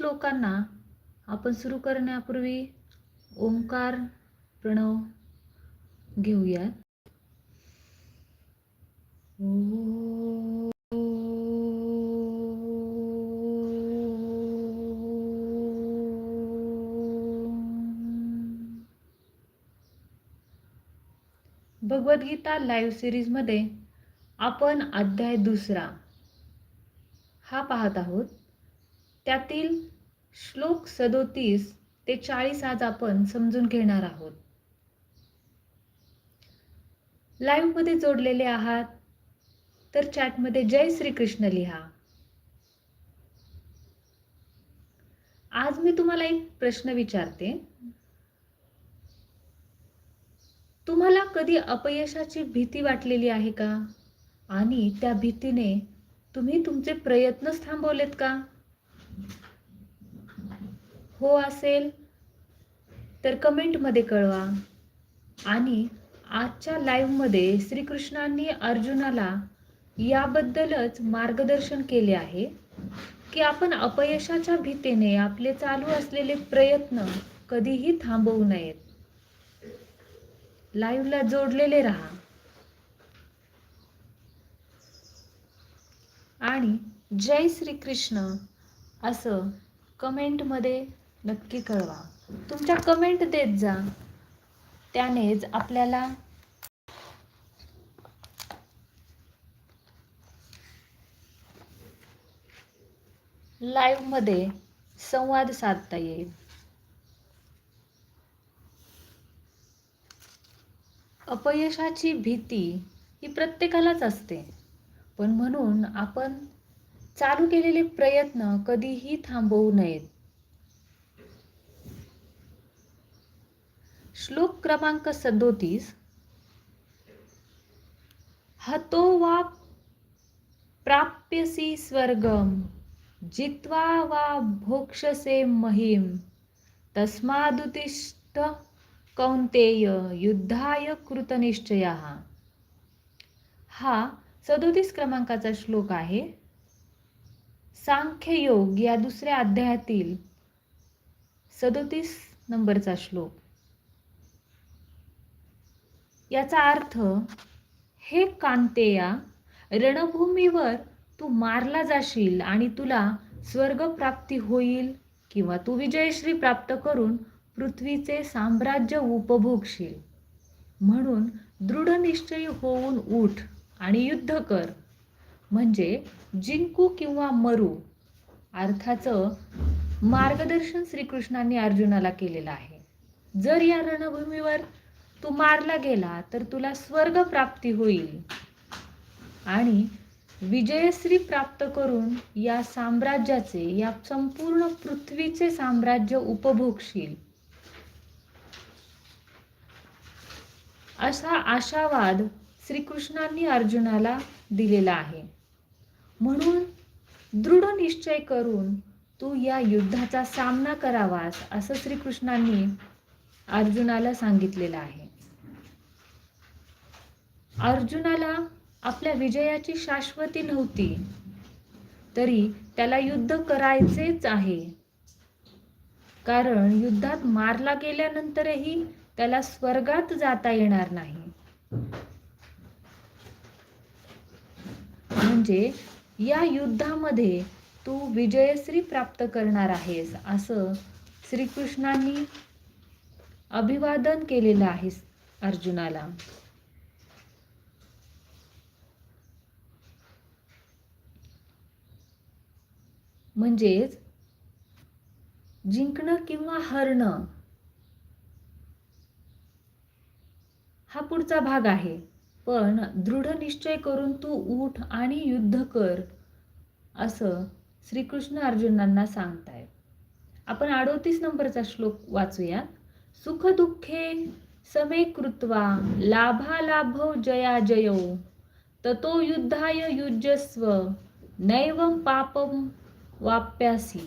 श्लोकांना आपण सुरू करण्यापूर्वी ओंकार प्रणव घेऊयात. भगवद्गीता लाईव्ह सिरीजमध्ये आपण अध्याय दुसरा हा पाहत आहोत. त्यातील श्लोक सदोतीस ते चाळीस आज आपण समजून घेणार आहोत. लाईव्हमध्ये जोडलेले आहात तर चॅटमध्ये जय श्रीकृष्ण लिहा. आज मी तुम्हाला एक प्रश्न विचारते. तुम्हाला कधी अपयशाची भीती वाटलेली आहे का? आणि त्या भीतीने तुम्ही तुमचे प्रयत्नच थांबवलेत का? हो असेल तर कमेंटमध्ये कळवा. आणि आजच्या लाईव्हमध्ये श्रीकृष्णांनी अर्जुनाला याबद्दलच मार्गदर्शन केले आहे की आपण अपयशाच्या भीतीने आपले चालू असलेले प्रयत्न कधीही थांबवू नयेत. लाईव्हला जोडलेले राहा. आणि जय श्रीकृष्ण. असं कमेंटमध्ये नक्की कळवा. तुमच्या कमेंट देत जा. त्यानेच आपल्याला लाईव्हमध्ये संवाद साधता येईल. अपयशाची भीती ही प्रत्येकालाच असते. पण म्हणून आपण चालू केलेले प्रयत्न कधीही थांबवू नयेत. श्लोक क्रमांक सदोतीस. हतो वा प्राप्यसी स्वर्गम जित्वा वा भोक्षसे महिम तस्मादुतिष्ठ कौंतेय युद्धाय कृतनिश्चया. हा सदोतीस क्रमांकाचा श्लोक आहे. सांख्ययोग या दुसऱ्या अध्यायातील सदोतीस नंबरचा श्लोक. याचा अर्थ हे कांतेया रणभूमीवर तू मारला जाशील आणि तुला स्वर्ग प्राप्ती होईल किंवा तू विजयश्री प्राप्त करून पृथ्वीचे साम्राज्य उपभोगशील. म्हणून दृढ निश्चयी होऊन उठ आणि युद्ध कर. म्हणजे जिंकू किंवा मरू अर्थाचं मार्गदर्शन श्रीकृष्णांनी अर्जुनाला केलेलं आहे. जर या रणभूमीवर तू मारला गेला तर तुला स्वर्ग प्राप्ती होईल. आणि विजयश्री प्राप्त करून या साम्राज्याचे या संपूर्ण पृथ्वीचे साम्राज्य उपभोगशील. असा आशावाद श्रीकृष्णांनी अर्जुनाला दिलेला आहे. म्हणून दृढ निश्चय करून तू या युद्धाचा सामना करावास असं श्रीकृष्णांनी अर्जुनाला सांगितलेलं आहे. अर्जुनाला आपल्या विजयाची शाश्वती नव्हती तरी त्याला युद्ध करायचेच आहे. कारण युद्धात मारला गेल्यानंतरही त्याला स्वर्गात जाता येणार नाही. म्हणजे या युद्धामध्ये तू विजयश्री प्राप्त करणार आहेस असं श्रीकृष्णांनी अभिवादन केलेलं आहे अर्जुनाला. म्हणजेच जिंकणं किंवा हरणं हा पुढचा भाग आहे. पण दृढ निश्चय करून तू उठ आणि युद्ध कर असं श्रीकृष्ण अर्जुनांना सांगताय आपण अडोतीस नंबरचा श्लोक वाचूया सुख दुःखे समे कृत्वा लाभालाभो जया जयो ततो युद्धाय युजस्व नैवम पापम वाप्यासी।